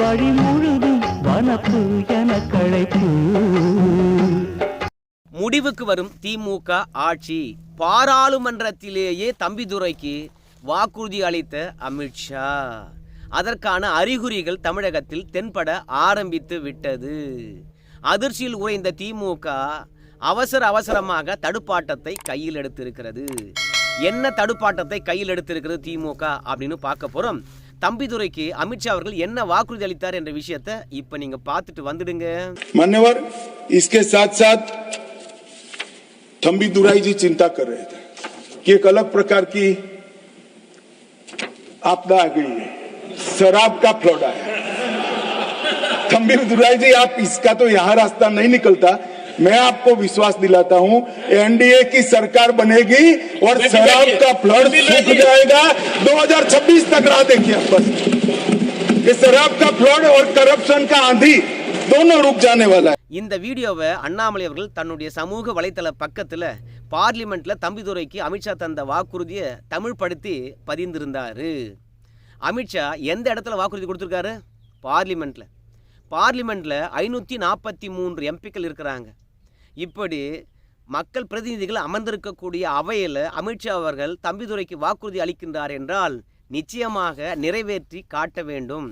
வழி முழுதும் வனப்பு என கழைப்பு முடிவுக்கு வரும் திமுக ஆட்சி பாராளுமன்றத்திலேயே தம்பிதுரைக்கு வாக்குறுதி அளித்த அமித்ஷா அதற்கான அறிகுறிகள் தமிழகத்தில் தென்பட ஆரம்பித்து விட்டது. அதிர்ச்சியில் உறைந்த திமுக அவசர அவசரமாக தடுப்பாட்டத்தை கையில் எடுத்திருக்கிறது. என்ன தடுப்பாட்டத்தை கையில் எடுத்திருக்கிறது திமுக அப்படின்னு பார்க்க போகிறோம் தம்பிதுரைக்கு அமித்ஷா அவர்கள் என்ன வாக்குறுதி அளித்தார் என்ற விஷயத்தை இப்ப நீங்க பார்த்துட்டு வந்துடுங்க मान्यवर इसके साथ साथ थम्बी दुराई जी चिंता कर रहे थे कि एक अलग प्रकार की आपदा आ गई है शराब का फ्लड आया थम्बी दुराई जी आप इसका तो यहां रास्ता नहीं निकलता मैं आपको विश्वास दिलाता हूं एनडीए की सरकार बनेगी और शराब का फ्लड सूख जाएगा 2026 तक राह देखिए आप बस ये शराब का फ्लड और करप्शन का आंधी दोनों रुक जाने वाला है இந்த வீடியோவை அண்ணாமலை அவர்கள் தன்னுடைய சமூக வலைத்தள பக்கத்தில் பார்லிமெண்ட்ல தம்பிதுரைக்கு அமித்ஷா தந்த வாக்குறுதியை தமிழ் படுத்தி பதிந்திருந்தாரு அமித்ஷா எந்த இடத்துல வாக்குறுதி கொடுத்துருக்காரு பார்லிமெண்ட்ல பார்லிமெண்ட்ல ஐநூற்றி நாற்பத்தி மூன்று எம்பிக்கள் இருக்கிறாங்க இப்படி மக்கள் பிரதிநிதிகள் அமர்ந்திருக்கக்கூடிய அவையில் அமித்ஷா அவர்கள் தம்பிதுரைக்கு வாக்குறுதி அளிக்கின்றார் என்றால் நிச்சயமாக நிறைவேற்றி காட்ட வேண்டும்.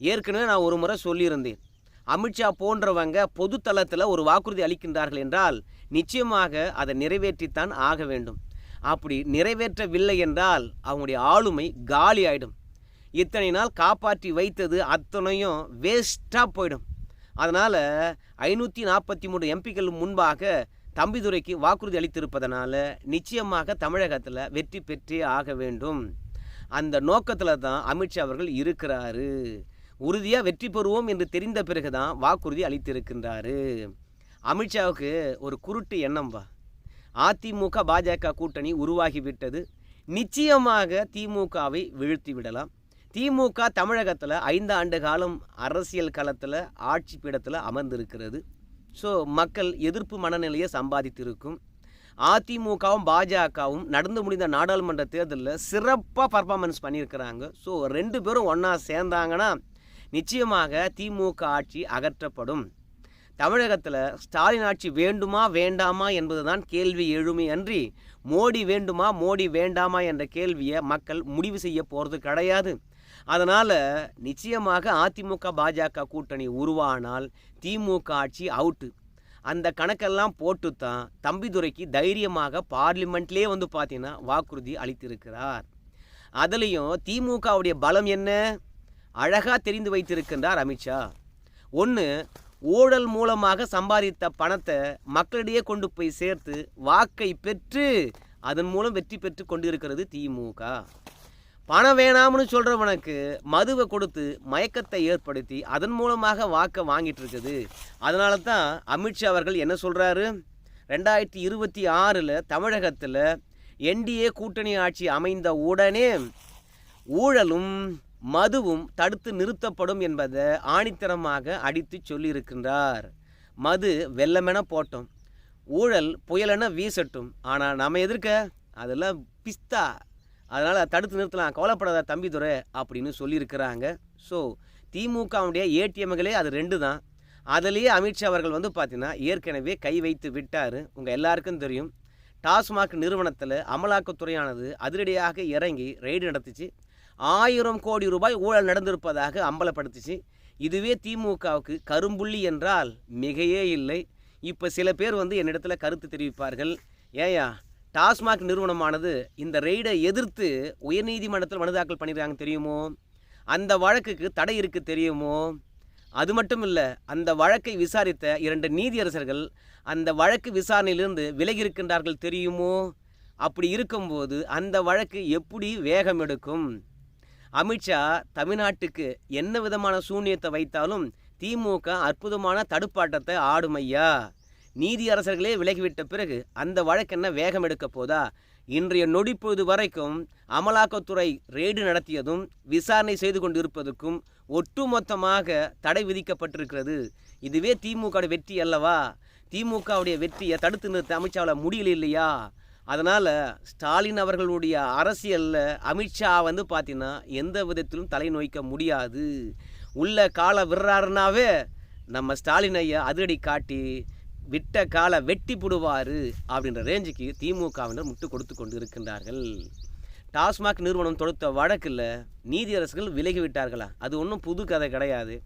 ஏற்கனவே நான் ஒரு முறை சொல்லியிருந்தேன். அமித்ஷா போன்றவங்க பொது தளத்தில் ஒரு வாக்குறுதி அளிக்கின்றார்கள் என்றால் நிச்சயமாக அதை நிறைவேற்றித்தான் ஆக வேண்டும். அப்படி நிறைவேற்றவில்லை என்றால் அவங்களுடைய ஆளுமை காலி ஆயிடும். இத்தனை நாள் காப்பாற்றி வைத்தது அத்தனையும் வேஸ்ட்டாக போயிடும். அதனால் ஐநூற்றி நாற்பத்தி மூன்று எம்பிக்கள் முன்பாக தம்பிதுரைக்கு வாக்குறுதி அளித்திருப்பதனால நிச்சயமாக தமிழகத்தில் வெற்றி பெற்றே ஆக வேண்டும். அந்த நோக்கத்தில் தான் அமித்ஷா அவர்கள் இருக்கிறாரு. உறுதியாக வெற்றி பெறுவோம் என்று தெரிந்த பிறகு தான் வாக்குறுதி அளித்திருக்கின்றாரு. அமித்ஷாவுக்கு ஒரு குருட்டு எண்ணம்பா அதிமுக பாஜக கூட்டணி உருவாகிவிட்டது. நிச்சயமாக திமுகவை வீழ்த்தி விடலாம். திமுக தமிழகத்தில் ஐந்து ஆண்டு காலம் அரசியல் களத்தில் ஆட்சி பீடத்தில் அமர்ந்திருக்கிறது. ஸோ மக்கள் எதிர்ப்பு மனநிலையை சம்பாதித்திருக்கும். அதிமுகவும் பாஜகவும் நடந்து முடிந்த நாடாளுமன்ற தேர்தலில் சிறப்பாக பர்ஃபார்மன்ஸ் பண்ணியிருக்கிறாங்க. ஸோ ரெண்டு பேரும் ஒன்றா சேர்ந்தாங்கன்னா நிச்சயமாக திமுக ஆட்சி அகற்றப்படும். தமிழகத்தில் ஸ்டாலின் ஆட்சி வேண்டுமா வேண்டாமா என்பதுதான் கேள்வி எழுமே அன்றி மோடி வேண்டுமா மோடி வேண்டாமா என்ற கேள்வியை மக்கள் முடிவு செய்ய போகிறது கிடையாது. அதனால் நிச்சயமாக அதிமுக பாஜக கூட்டணி உருவானால் திமுக ஆட்சி அவுட்டு. அந்த கணக்கெல்லாம் போட்டு தான் தம்பிதுரைக்கு தைரியமாக பார்லிமெண்ட்லேயே வந்து பார்த்தீங்கன்னா வாக்குறுதி அளித்திருக்கிறார். அதுலேயும் திமுகவுடைய பலம் என்ன? அழகாக தெரிந்து வைத்திருக்கின்றார் அமித்ஷா ஒன்று ஊழல் மூலமாக சம்பாதித்த பணத்தை மக்களிடையே கொண்டு போய் சேர்த்து வாக்கை பெற்று அதன் மூலம் வெற்றி பெற்று கொண்டிருக்கிறது திமுக. பணம் வேணாம்னு சொல்கிறவனுக்கு மதுவை கொடுத்து மயக்கத்தை ஏற்படுத்தி அதன் மூலமாக வாக்கை வாங்கிட்டு இருக்குது. அதனால தான் அமித்ஷா அவர்கள் என்ன சொல்கிறாரு ரெண்டாயிரத்தி இருபத்தி ஆறில் தமிழகத்தில் என்டிஏ கூட்டணி ஆட்சி அமைந்த உடனே ஊழலும் மதுவும் தடுத்து நிறுத்தப்படும் என்பதை ஆணித்தரமாக அடித்து சொல்லியிருக்கின்றார். மது வெள்ளமென போட்டோம் ஊழல் புயலென வீசட்டும். ஆனால் நம்ம எதிர்க்க அதெல்லாம் பிஸ்தா. அதனால் தடுத்து நிறுத்தலாம் கவலைப்படாத தம்பிதுரை அப்படின்னு சொல்லியிருக்கிறாங்க. ஸோ திமுகவுடைய ஏடிஎம்களே அது ரெண்டு தான். அதுலேயே அமித்ஷா அவர்கள் வந்து பார்த்தீங்கன்னா ஏற்கனவே கை வைத்து விட்டார். உங்கள் எல்லாருக்கும் தெரியும். டாஸ்மாக் நிறுவனத்தில் அமலாக்கத்துறையானது அதிரடியாக இறங்கி ரெய்டு நடத்துச்சு. ஆயிரம் கோடி ரூபாய் ஊழல் நடந்திருப்பதாக அம்பலப்படுத்துச்சு. இதுவே திமுகவுக்கு கரும்புள்ளி என்றால் மிகையே இல்லை. இப்போ சில பேர் வந்து என்னிடத்துல கருத்து தெரிவிப்பார்கள். ஏயா டாஸ்மாக் நிறுவனமானது இந்த ரெய்டை எதிர்த்து உயர்நீதிமன்றத்தில் மனு தாக்கல் பண்ணிடுறாங்க தெரியுமோ? அந்த வழக்குக்கு தடை இருக்கு தெரியுமோ? அது மட்டும் இல்லை அந்த வழக்கை விசாரித்த இரண்டு நீதியரசர்கள் அந்த வழக்கு விசாரணையிலிருந்து விலகி இருக்கின்றார்கள் தெரியுமோ? அப்படி இருக்கும்போது அந்த வழக்கு எப்படி வேகம் எடுக்கும்? அமித்ஷா தமிழ்நாட்டுக்கு என்ன விதமான சூன்யத்தை வைத்தாலும் திமுக அற்புதமான தடுப்பாட்டத்தை ஆடும் ஐயா. நீதியரசர்களே விலகிவிட்ட பிறகு அந்த வழக்கு என்ன வேகம் எடுக்க போதா? இன்றைய நொடிப்பொழுது வரைக்கும் அமலாக்கத்துறை ரெய்டு நடத்தியதும் விசாரணை செய்து கொண்டிருப்பதற்கும் ஒட்டுமொத்தமாக தடை விதிக்கப்பட்டிருக்கிறது. இதுவே திமுக வெற்றி அல்லவா? திமுகவுடைய வெற்றியை தடுத்து நிறுத்த அமித்ஷாவில் முடியல இல்லையா? அதனால் ஸ்டாலின் அவர்களுடைய அரசியலில் அமித்ஷா வந்து பார்த்தீங்கன்னா எந்த விதத்திலும் தலை நோய்க்க முடியாது. உள்ள காலை விடுறாருனாவே நம்ம ஸ்டாலின் ஐயா அதிரடி காட்டி விட்ட காலை வெட்டி புடுவார் அப்படின்ற ரேஞ்சுக்கு திமுகவினர் முட்டு கொடுத்து கொண்டு இருக்கின்றார்கள் டாஸ்மாக் நிறுவனம் தொடுத்த வழக்கில் நீதியரசர்கள் விலகிவிட்டார்களா? அது ஒன்றும் புது கதை கிடையாது.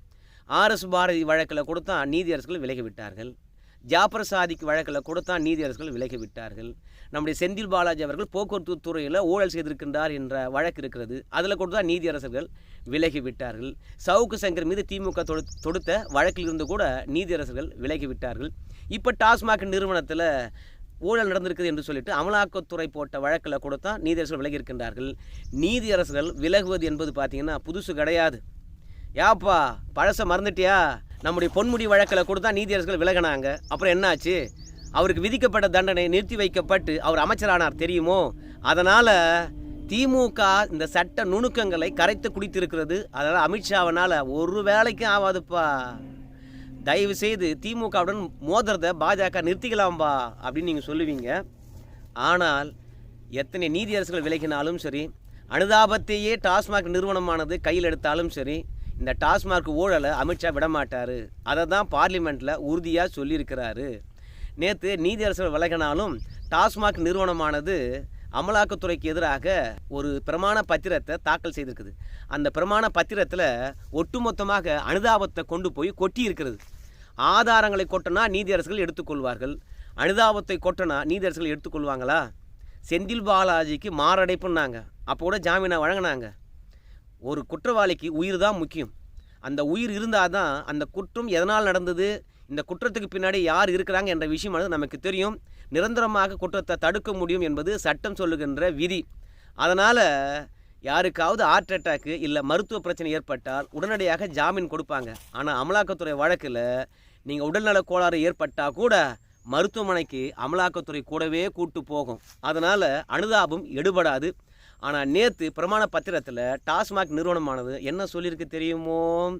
ஆர்எஸ் பாரதி வழக்கில் கொடுத்தா நீதியரசர்கள் விலகிவிட்டார்கள். ஜாபர் சாதிக்கு வழக்கில் கொடுத்தா நீதியரசர்கள் விலகிவிட்டார்கள் நம்முடைய செந்தில் பாலாஜி அவர்கள் போக்குவரத்து துறையில் ஊழல் செய்திருக்கின்றார் என்ற வழக்கு இருக்கிறது. அதில் கொடுத்தா நீதியரசர்கள் விலகி விட்டார்கள். சவுக்கு சங்கர் மீது திமுக தொடு தொடுத்த வழக்கில் இருந்து கூட நீதியரசர்கள் விலகி விட்டார்கள். இப்போ டாஸ்மாக் நிறுவனத்தில் ஊழல் நடந்திருக்குது என்று சொல்லிட்டு அமலாக்கத்துறை போட்ட வழக்கில் கொடுத்தா நீதியரசர்கள் விலகி இருக்கின்றார்கள். நீதியரசர்கள் விலகுவது என்பது பார்த்தீங்கன்னா புதுசு கிடையாது. ஏப்பா பழச மறந்துட்டியா? நம்முடைய பொன்முடி வழக்கில் கொடுத்தா நீதியரசர்கள் விலகினாங்க. அப்புறம் என்னாச்சு? அவருக்கு விதிக்கப்பட்ட தண்டனை நிறுத்தி வைக்கப்பட்டு அவர் அமைச்சரானார் தெரியுமோ? அதனால் திமுக இந்த சட்ட நுணுக்கங்களை கரைத்து குடித்திருக்கிறது. அதனால் அமித்ஷாவனால் ஒரு வேலைக்கும் ஆகாதுப்பா தயவு செய்து திமுகவுடன் மோதுறத பாஜக நிறுத்திக்கலாம்பா அப்படின்னு நீங்கள் சொல்லுவீங்க. ஆனால் எத்தனை நீதியரசுகள் விலகினாலும் சரி அனுதாபத்தையே டாஸ்மாக் நிறுவனமானது கையில் எடுத்தாலும் சரி இந்த டாஸ்மாக் ஊழலை அமித்ஷா விடமாட்டார். அதை தான் பார்லிமெண்ட்டில் உறுதியாக சொல்லியிருக்கிறாரு நேற்று நீதியரசர் விலகினாலும் டாஸ்மாக் நிறுவனமானது அமலாக்கத்துறைக்கு எதிராக ஒரு பிரமாண பத்திரத்தை தாக்கல் செய்திருக்குது. அந்த பிரமாண பத்திரத்தில் ஒட்டுமொத்தமாக அனுதாபத்தை கொண்டு போய் கொட்டி இருக்கிறது ஆதாரங்களை கொட்டினா நீதியரசர்கள் எடுத்துக்கொள்வார்கள். அனுதாபத்தை கொட்டினா நீதியரசர்கள் எடுத்துக்கொள்வாங்களா? செந்தில் பாலாஜிக்கு மாரடைப்புன்னாங்க. அப்போ கூட ஜாமீனை வழங்கினாங்க. ஒரு குற்றவாளிக்கு உயிர் தான் முக்கியம். அந்த உயிர் இருந்தால் தான் அந்த குற்றம் எதனால் நடந்தது இந்த குற்றத்துக்கு பின்னாடி யார் இருக்கிறாங்க என்ற விஷயமானது நமக்கு தெரியும். நிரந்தரமாக குற்றத்தை தடுக்க முடியும் என்பது சட்டம் சொல்லுகின்ற விதி. அதனால் யாருக்காவது ஹார்ட் அட்டாக்கு இல்லை மருத்துவ பிரச்சனை ஏற்பட்டால் உடனடியாக ஜாமீன் கொடுப்பாங்க. ஆனால் அமலாக்கத்துறை வழக்கில் நீங்கள் உடல்நலக் கோளாறு ஏற்பட்டால் கூட மருத்துவமனைக்கு அமலாக்கத்துறை கூடவே கூட்டு போகும். அதனால் அனுதாபம் எடுபடாது. ஆனால் நேற்று பிரமாண பத்திரத்தில் டாஸ்மாக் நிறுவனமானது என்ன சொல்லியிருக்கு தெரியுமோ?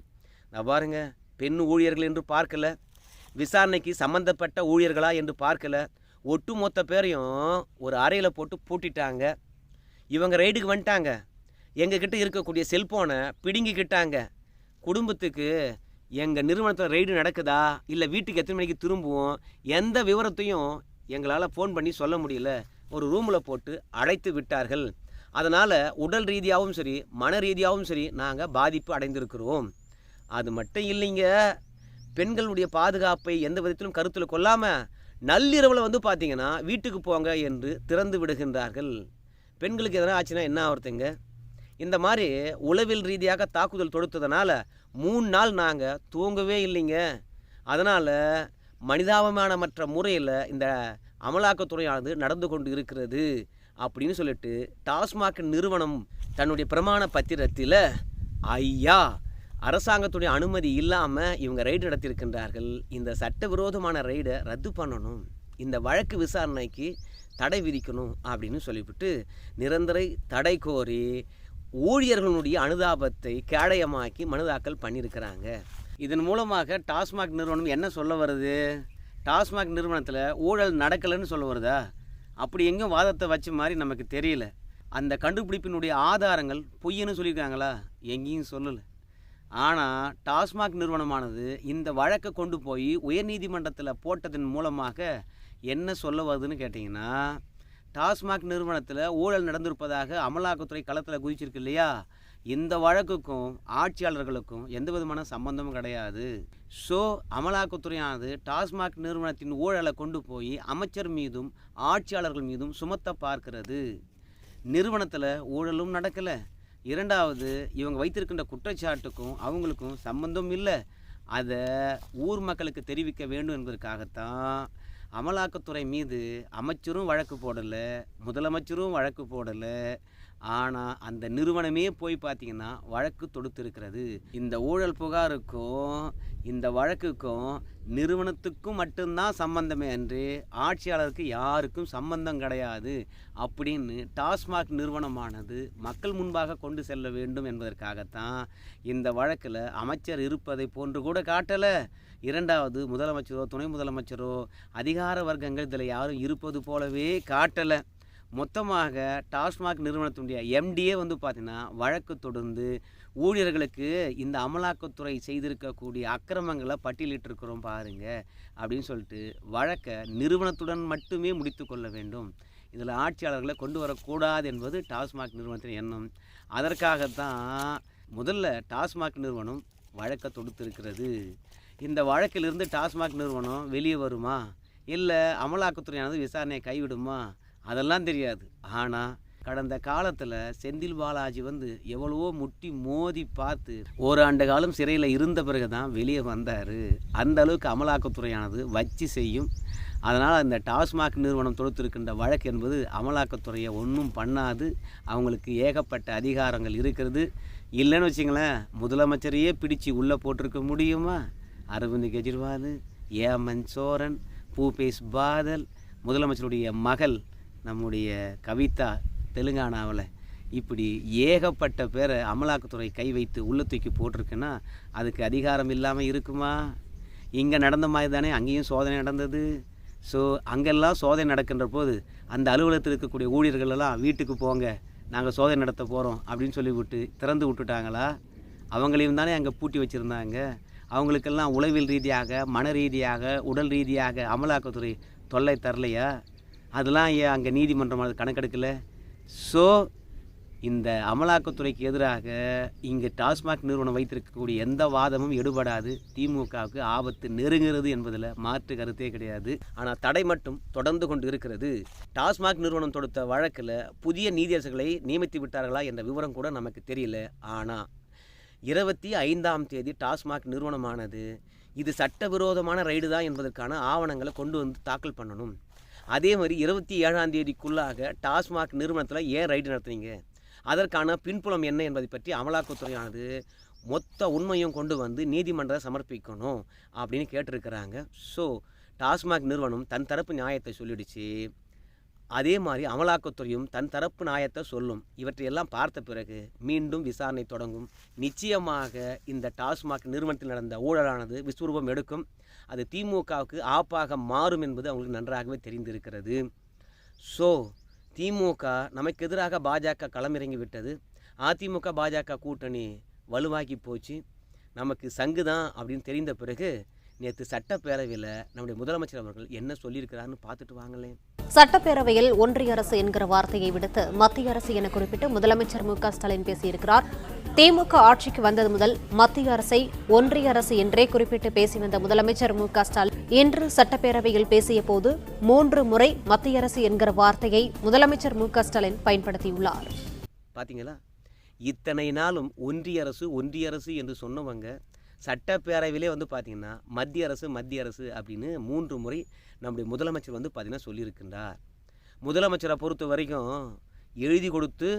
நான் பாருங்க பெண் ஊழியர்கள் என்று பார்க்கல விசாரணைக்கு சம்பந்தப்பட்ட ஊழியர்களா என்று பார்க்கல ஒட்டுமொத்த பேரையும் ஒரு அறையில் போட்டு பூட்டிட்டாங்க. இவங்க ரைடுக்கு வந்துட்டாங்க. எங்ககிட்ட இருக்கக்கூடிய செல்ஃபோனை பிடுங்கிக்கிட்டாங்க. குடும்பத்துக்கு எங்கள் நிறுவனத்தில் ரைடு நடக்குதா? இல்லை வீட்டுக்கு எத்தனை மணிக்கு திரும்புவோம்? எந்த விவரத்தையும் எங்களால் ஃபோன் பண்ணி சொல்ல முடியல. ஒரு ரூமில் போட்டு அடைத்து விட்டார்கள். அதனால் உடல் ரீதியாகவும் சரி மன ரீதியாகவும் சரி நாங்கள் பாதிப்பு அடைந்திருக்கிறோம். அது மட்டும் இல்லைங்க. பெண்களுடைய பாதுகாப்பை எந்த விதத்திலும் கருத்தில் கொள்ளாமல் நள்ளிரவில் வந்து பார்த்தீங்கன்னா வீட்டுக்கு போங்க என்று திறந்து விடுகின்றார்கள். பெண்களுக்கு எதனா ஆச்சுன்னா என்ன ஆகுறதுங்க இந்த மாதிரி உளவில் ரீதியாக தாக்குதல் தொடுத்ததுனால மூணு நாள் நாங்கள் தூங்கவே இல்லைங்க. அதனால் மனிதாபமானமற்ற முறையில் இந்த அமலாக்கத்துறையானது நடந்து கொண்டு இருக்கிறது. அப்படின்னு சொல்லிட்டு டாஸ்மாக் நிறுவனம் தன்னுடைய பிரமாண பத்திரத்தில் ஐயா அரசாங்கத்துடைய அனுமதி இல்லாமல் இவங்க ரைடு நடத்தியிருக்கின்றார்கள். இந்த சட்டவிரோதமான ரைடை ரத்து பண்ணணும். இந்த வழக்கு விசாரணைக்கு தடை விதிக்கணும் அப்படின்னு சொல்லிவிட்டு நிரந்தர தடை கோரி ஊழியர்களுடைய அனுதாபத்தை கேடயமாக்கி மனுதாக்கல் பண்ணியிருக்கிறாங்க. இதன் மூலமாக டாஸ்மாக் நிறுவனம் என்ன சொல்ல வருது? டாஸ்மாக் நிறுவனத்தில் ஊழல் நடக்கலைன்னு சொல்ல வருதா? அப்படி எங்கேயும் வாதத்தை வச்ச மாதிரி நமக்கு தெரியல. அந்த கண்டுபிடிப்பினுடைய ஆதாரங்கள் பொய்யன்னு சொல்லியிருக்காங்களா? எங்கேயும் சொல்லலை. ஆனால் டாஸ்மாக் நிறுவனமானது இந்த வழக்கை கொண்டு போய் உயர்நீதிமன்றத்தில் போட்டதன் மூலமாக என்ன சொல்ல வருதுன்னு கேட்டிங்கன்னா டாஸ்மாக் நிறுவனத்தில் ஊழல் நடந்திருப்பதாக அமலாக்கத்துறை களத்தில் குதிச்சிருக்கு இல்லையா? இந்த வழக்குக்கும் ஆட்சியாளர்களுக்கும் எந்த விதமான சம்பந்தமும் கிடையாது. ஸோ அமலாக்கத்துறையானது டாஸ்மாக் நிறுவனத்தின் ஊழலை கொண்டு போய் அமைச்சர் மீதும் ஆட்சியாளர்கள் மீதும் சுமத்த பார்க்கிறது. நிறுவனத்தில் ஊழலும் நடக்கலை. இரண்டாவது இவங்க வைத்திருக்கின்ற குற்றச்சாட்டுக்கும் அவங்களுக்கும் சம்பந்தம் இல்லை. அதை ஊர் மக்களுக்கு தெரிவிக்க வேண்டும் என்பதற்காகத்தான் அமலாக்கத்துறை மீது அமைச்சரும் வழக்கு போடலை முதலமைச்சரும் வழக்கு போடலை ஆனால் அந்த நிறுவனமே போய் பார்த்தீங்கன்னா வழக்கு தொடுத்திருக்கிறது. இந்த ஊழல் புகாருக்கும் இந்த வழக்குக்கும் நிறுவனத்துக்கும் மட்டும்தான் சம்பந்தமே என்று ஆட்சியாளருக்கு யாருக்கும் சம்பந்தம் கிடையாது அப்படின்னு டாஸ்மாக் நிறுவனமானது மக்கள் முன்பாக கொண்டு செல்ல வேண்டும் என்பதற்காகத்தான் இந்த வழக்கில் அமைச்சர் இருப்பதை போன்று கூட காட்டலை. இரண்டாவது முதலமைச்சரோ துணை முதலமைச்சரோ அதிகார வர்க்கங்கள் இதில் யாரும் இருப்பது போலவே காட்டலை. மொத்தமாக டாஸ்மாக் நிறுவனத்தினுடைய எம்டியே வந்து பார்த்திங்கன்னா வழக்கு தொடர்ந்து ஊழியர்களுக்கு இந்த அமலாக்கத்துறை செய்திருக்கக்கூடிய அக்கிரமங்களை பட்டியலிட்டிருக்கிறோம் பாருங்க அப்படின்னு சொல்லிட்டு வழக்கை நிறுவனத்துடன் மட்டுமே முடித்து கொள்ள வேண்டும். இதில் ஆட்சியாளர்களை கொண்டு வரக்கூடாது என்பது டாஸ்மாக் நிறுவனத்தின் எண்ணம். அதற்காகத்தான் முதல்ல டாஸ்மாக் நிறுவனம் வழக்கை தொடுத்திருக்கிறது. இந்த வழக்கிலிருந்து டாஸ்மாக் நிறுவனம் வெளியே வருமா? இல்லை அமலாக்கத்துறையானது விசாரணையை கைவிடுமா? அதெல்லாம் தெரியாது. ஆனால் கடந்த காலத்தில் செந்தில் பாலாஜி வந்து எவ்வளவோ முட்டி மோதி பார்த்து ஒரு ஆண்டு காலம் சிறையில் இருந்த பிறகு தான் வெளியே வந்தார். அந்த அளவுக்கு அமலாக்கத்துறையானது வச்சு செய்யும். அதனால் அந்த டாஸ்மாக் நிறுவனம் தொடுத்திருக்கின்ற வழக்கு என்பது அமலாக்கத்துறையை ஒன்றும் பண்ணாது. அவங்களுக்கு ஏகப்பட்ட அதிகாரங்கள் இருக்கிறது. இல்லைன்னு வச்சுங்களேன் முதலமைச்சரையே பிடிச்சு உள்ளே போட்டிருக்க முடியுமா? அரவிந்த் கெஜ்ரிவால் ஏமன் சோரன் பூபேஷ் பாதல் முதலமைச்சருடைய மகள் நம்முடைய கவிதா தெலுங்கானாவில் இப்படி ஏகப்பட்ட பேரை அமலாக்கத்துறை கை வைத்து உள்ள தூக்கி போட்டிருக்குன்னா அதுக்கு அதிகாரம் இல்லாமல் இருக்குமா? இங்கே நடந்த மாதிரி தானே அங்கேயும் சோதனை நடந்தது. ஸோ அங்கெல்லாம் சோதனை நடக்கின்ற போது அந்த அலுவலகத்தில் இருக்கக்கூடிய ஊழியர்களெல்லாம் வீட்டுக்கு போங்க நாங்கள் சோதனை நடத்த போகிறோம் அப்படின்னு சொல்லி விட்டு திறந்து விட்டுட்டாங்களா? அவங்களையும் தானே அங்கே பூட்டி வச்சுருந்தாங்க. அவங்களுக்கெல்லாம் உளவில் ரீதியாக மன ரீதியாக உடல் ரீதியாக அமலாக்கத்துறை தொல்லை தரலையா? அதெல்லாம் ஏன் அங்கே நீதிமன்றம் அது கணக்கெடுக்கல? ஸோ இந்த அமலாக்கத்துறைக்கு எதிராக இங்கே டாஸ்மாக் நிறுவனம் வைத்திருக்கக்கூடிய எந்த வாதமும் எடுபடாது. திமுகவுக்கு ஆபத்து நெருங்கிறது என்பதில் மாற்று கருத்தே கிடையாது. ஆனால் தடை மட்டும் தொடர்ந்து கொண்டு இருக்கிறது. டாஸ்மாக் நிறுவனம் தொடுத்த வழக்கில் புதிய நீதியரசர்களை நியமித்து விட்டார்களா என்ற விவரம் கூட நமக்கு தெரியல. ஆனால் இருபத்தி ஐந்தாம் தேதி டாஸ்மாக் நிறுவனமானது இது சட்டவிரோதமான ரைடு தான் என்பதற்கான ஆவணங்களை கொண்டு வந்து தாக்கல் பண்ணணும். அதே மாதிரி இருபத்தி ஏழாம் தேதிக்குள்ளாக டாஸ்மாக் நிறுவனத்தில் ஏன் ரைடு நடத்துனீங்க? அதற்கான பின்புலம் என்ன என்பதை பற்றி அமலாக்கத்துறையானது மொத்த உண்மையும் கொண்டு வந்து நீதிமன்றம் சமர்ப்பிக்கணும் அப்படின்னு கேட்டிருக்கிறாங்க. ஸோ டாஸ்மாக் நிறுவனம் தன் தரப்பு நியாயத்தை சொல்லிடுச்சு. அதே மாதிரி அமலாக்கத்துறையும் தன் தரப்பு நியாயத்தை சொல்லும். இவற்றையெல்லாம் பார்த்த பிறகு மீண்டும் விசாரணை தொடங்கும். நிச்சயமாக இந்த டாஸ்மாக் நிறுவனத்தில் நடந்த ஊழலானது விஸ்வரூபம் எடுக்கும். அது திமுகவுக்கு ஆப்பாக மாறும் என்பது அவங்களுக்கு நன்றாகவே தெரிந்திருக்கிறது. ஸோ திமுக நமக்கு எதிராக பாஜக களமிறங்கி விட்டது. அதிமுக பாஜக கூட்டணி வலுவாகி போச்சு. நமக்கு சங்கு தான் அப்படின்னு தெரிந்த பிறகு நேற்று சட்டப்பேரவையில் நம்முடைய முதலமைச்சர் அவர்கள் என்ன சொல்லியிருக்கிறாருன்னு பார்த்துட்டு வாங்களேன். சட்டப்பேரவையில் ஒன்றிய அரசு என்கிற வார்த்தையை விடுத்து மத்திய அரசு என குறிப்பிட்டு முதலமைச்சர் மு க ஸ்டாலின் பேசியிருக்கிறார். திமுக ஆட்சிக்கு வந்தது முதல் மத்திய அரசை ஒன்றிய அரசு என்றே குறிப்பிட்டு பேசி வந்த முதலமைச்சர் மு க ஸ்டாலின் இன்று சட்டப்பேரவையில் பேசிய போது மூன்று முறை மத்திய அரசு என்கிற வார்த்தையை முதலமைச்சர் மு க ஸ்டாலின் பயன்படுத்தியுள்ளார். பார்த்தீங்களா இத்தனை நாளும் ஒன்றிய அரசு ஒன்றிய அரசு என்று சொன்னவங்க சட்டப்பேரவையிலே வந்து பார்த்திங்கன்னா மத்திய அரசு மத்திய அரசு அப்படின்னு மூன்று முறை நம்முடைய முதலமைச்சர் வந்து பார்த்தீங்கன்னா சொல்லியிருக்கின்றார். முதலமைச்சரை பொறுத்த வரைக்கும் எழுதி கொடுத்து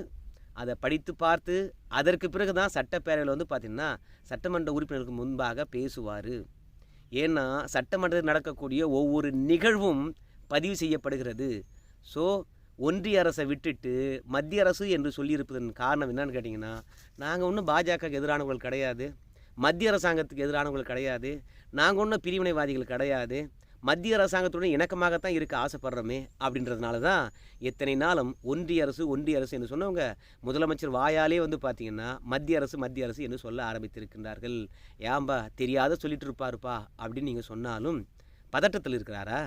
அதை படித்து பார்த்து அதற்கு பிறகு தான் சட்டப்பேரவையில் வந்து பார்த்திங்கன்னா சட்டமன்ற உறுப்பினருக்கு முன்பாக பேசுவார். ஏன்னா சட்டமன்றத்தில் நடக்கக்கூடிய ஒவ்வொரு நிகழ்வும் பதிவு செய்யப்படுகிறது. ஸோ ஒன்றிய அரசை விட்டுட்டு மத்திய அரசு என்று சொல்லியிருப்பதன் காரணம் என்னன்னு கேட்டிங்கன்னா நாங்கள் ஒன்றும் பாஜகவுக்கு எதிரானவர்கள் கிடையாது. மத்திய அரசாங்கத்துக்கு எதிரானவர்கள் கிடையாது. நாங்கள் ஒன்றும் பிரிவினைவாதிகள் கிடையாது. மத்திய அரசாங்கத்துடன் இணக்கமாகத்தான் இருக்க ஆசைப்படுறோமே அப்படின்றதுனால தான் எத்தனை நாளும் ஒன்றிய அரசு ஒன்றிய அரசு என்று சொன்னவங்க முதலமைச்சர் வாயாலே வந்து பார்த்தீங்கன்னா மத்திய அரசு மத்திய அரசு என்று சொல்ல ஆரம்பித்திருக்கின்றார்கள். ஏம்பா தெரியாத சொல்லிட்டு இருப்பாருப்பா அப்படின்னு நீங்கள் சொன்னாலும் பதட்டத்தில் இருக்கிறாரா?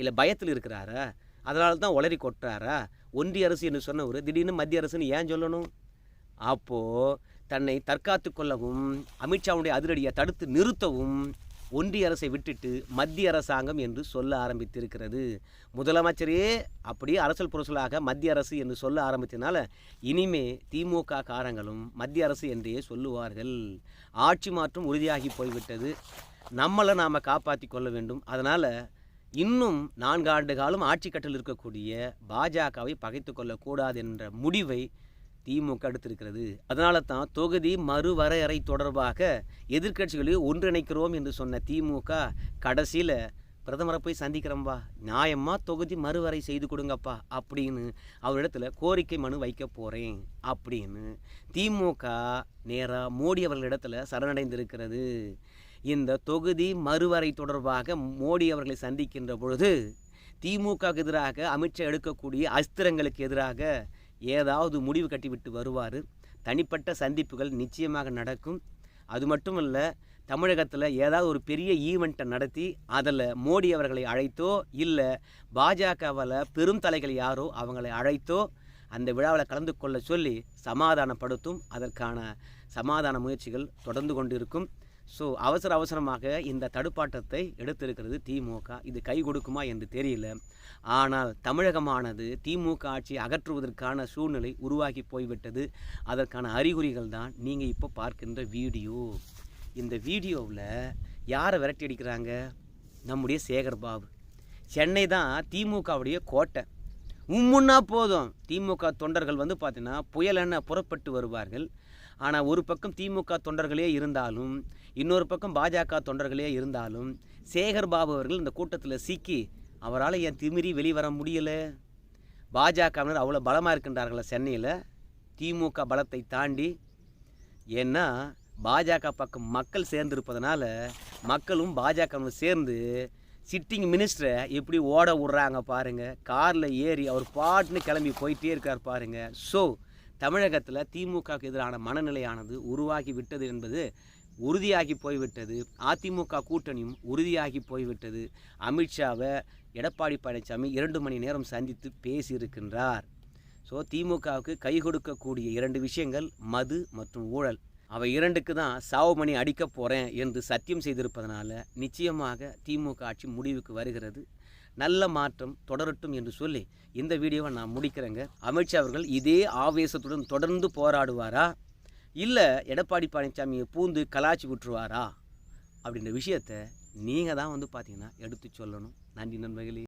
இல்லை பயத்தில் இருக்கிறாரா? அதனால தான் உளறி கொட்டுறாரா? ஒன்றிய அரசு என்று சொன்னவர் திடீர்னு மத்திய அரசுன்னு ஏன் சொல்லணும்? அப்போது தன்னை தற்காத்து கொள்ளவும் அமித்ஷாவுடைய அதிரடியை தடுத்து நிறுத்தவும் ஒன்றிய அரசை விட்டுட்டு மத்திய அரசாங்கம் என்று சொல்ல ஆரம்பித்திருக்கிறது. முதலமைச்சரே அப்படியே அரசல் புரசலாக மத்திய அரசு என்று சொல்ல ஆரம்பித்தனால இனிமே திமுக காரங்களும் மத்திய அரசு என்றே சொல்லுவார்கள். ஆட்சி மாற்றம் உறுதியாகி போய்விட்டது. நம்மளை நாம் காப்பாற்றி கொள்ள வேண்டும். அதனால் இன்னும் நான்காண்டு காலம் ஆட்சி கட்டில் இருக்கக்கூடிய பாஜகவை பகைத்து கொள்ளக்கூடாது என்ற முடிவை திமுக எடுத்திருக்கிறது. அதனால தான் தொகுதி மறுவரையறை தொடர்பாக எதிர்கட்சிகளை ஒன்றிணைக்கிறோம் என்று சொன்ன திமுக கடைசியில் பிரதமரை போய் சந்திக்கிறோம்பா நியாயமாக தொகுதி மறுவரை செய்து கொடுங்கப்பா அப்படின்னு அவரிடத்துல கோரிக்கை மனு வைக்க போகிறேன் அப்படின்னு திமுக நேராக மோடி அவர்களிடத்துல சரணடைந்திருக்கிறது. இந்த தொகுதி மறுவரை தொடர்பாக மோடி அவர்களை சந்திக்கின்ற பொழுது திமுக எதிராக அமித்ஷா எடுக்கக்கூடிய அஸ்திரங்களுக்கு எதிராக ஏதாவது முடிவு கட்டிவிட்டு வருவார். தனிப்பட்ட சந்திப்புகள் நிச்சயமாக நடக்கும். அது மட்டும் இல்லை தமிழகத்தில் ஏதாவது ஒரு பெரிய ஈவெண்ட்டை நடத்தி அதில் மோடி அவர்களை அழைத்தோ இல்லை பாஜகவில் பெரும் தலைகள் யாரோ அவங்களை அழைத்தோ அந்த விழாவில் கலந்து கொள்ள சொல்லி சமாதானப்படுத்தும். அதற்கான சமாதான முயற்சிகள் தொடர்ந்து கொண்டிருக்கும். ஸோ அவசர அவசரமாக இந்த தடுப்பாட்டத்தை எடுத்திருக்கிறது திமுக இது கை கொடுக்குமா என்று தெரியல. ஆனால் தமிழகமானது திமுக ஆட்சியை அகற்றுவதற்கான சூழ்நிலை உருவாகி போய்விட்டது. அதற்கான அறிகுறிகள் தான் நீங்கள் இப்போ பார்க்கின்ற வீடியோ. இந்த வீடியோவில் யாரை விரட்டி அடிக்கிறாங்க? நம்முடைய சேகர் பாபு. சென்னை தான் திமுகவுடைய கோட்டை. உம்முன்னா போதும். திமுக தொண்டர்கள் வந்து பார்த்தீங்கன்னா புயலென புறப்பட்டு வருவார்கள். ஆனால் ஒரு பக்கம் திமுக தொண்டர்களே இருந்தாலும் இன்னொரு பக்கம் பாஜக தொண்டர்களே இருந்தாலும் சேகர் பாபு அவர்கள் இந்த கூட்டத்தில் சிக்கி அவரால் ஏன் திமிரி வெளிவர முடியலை? பாஜகவினர் அவ்வளோ பலமாக இருக்கின்றார்களா சென்னையில்? திமுக பலத்தை தாண்டி ஏன்னா பாஜக பக்கம் மக்கள் சேர்ந்திருப்பதனால மக்களும் பாஜகவும் சேர்ந்து சிட்டிங் மினிஸ்டரை எப்படி ஓட விட்றாங்க பாருங்கள் காரில் ஏறி அவர் பாட்டுன்னு கிளம்பி போயிட்டே இருக்கார் பாருங்கள் ஸோ தமிழகத்தில் திமுகவுக்கு எதிரான மனநிலையானது உருவாகி விட்டது என்பது உறுதியாகி போய்விட்டது. அதிமுக கூட்டணியும் உறுதியாகி போய்விட்டது. அமித்ஷாவை எடப்பாடி பழனிசாமி இரண்டு மணி நேரம் சந்தித்து பேசியிருக்கின்றார். ஸோ திமுகவுக்கு கை கொடுக்கக்கூடிய இரண்டு விஷயங்கள் மது மற்றும் ஊழல். அவை இரண்டுக்கு தான் சாவுமணி அடிக்கப் போகிறேன் என்று சத்தியம் செய்திருப்பதனால நிச்சயமாக திமுக ஆட்சி முடிவுக்கு வருகிறது. நல்ல மாற்றம் தொடரட்டும் என்று சொல்லி இந்த வீடியோவை நான் முடிக்கிறேங்க. அமித்ஷா அவர்கள் இதே ஆவேசத்துடன் தொடர்ந்து போராடுவாரா? இல்லை எடப்பாடி பழனிசாமியை பூந்து கலாச்சி விட்டுருவாரா? அப்படின்ற விஷயத்தை நீங்கள் தான் வந்து பார்த்தீங்கன்னா எடுத்து சொல்லணும். நன்றி நண்பர்களே.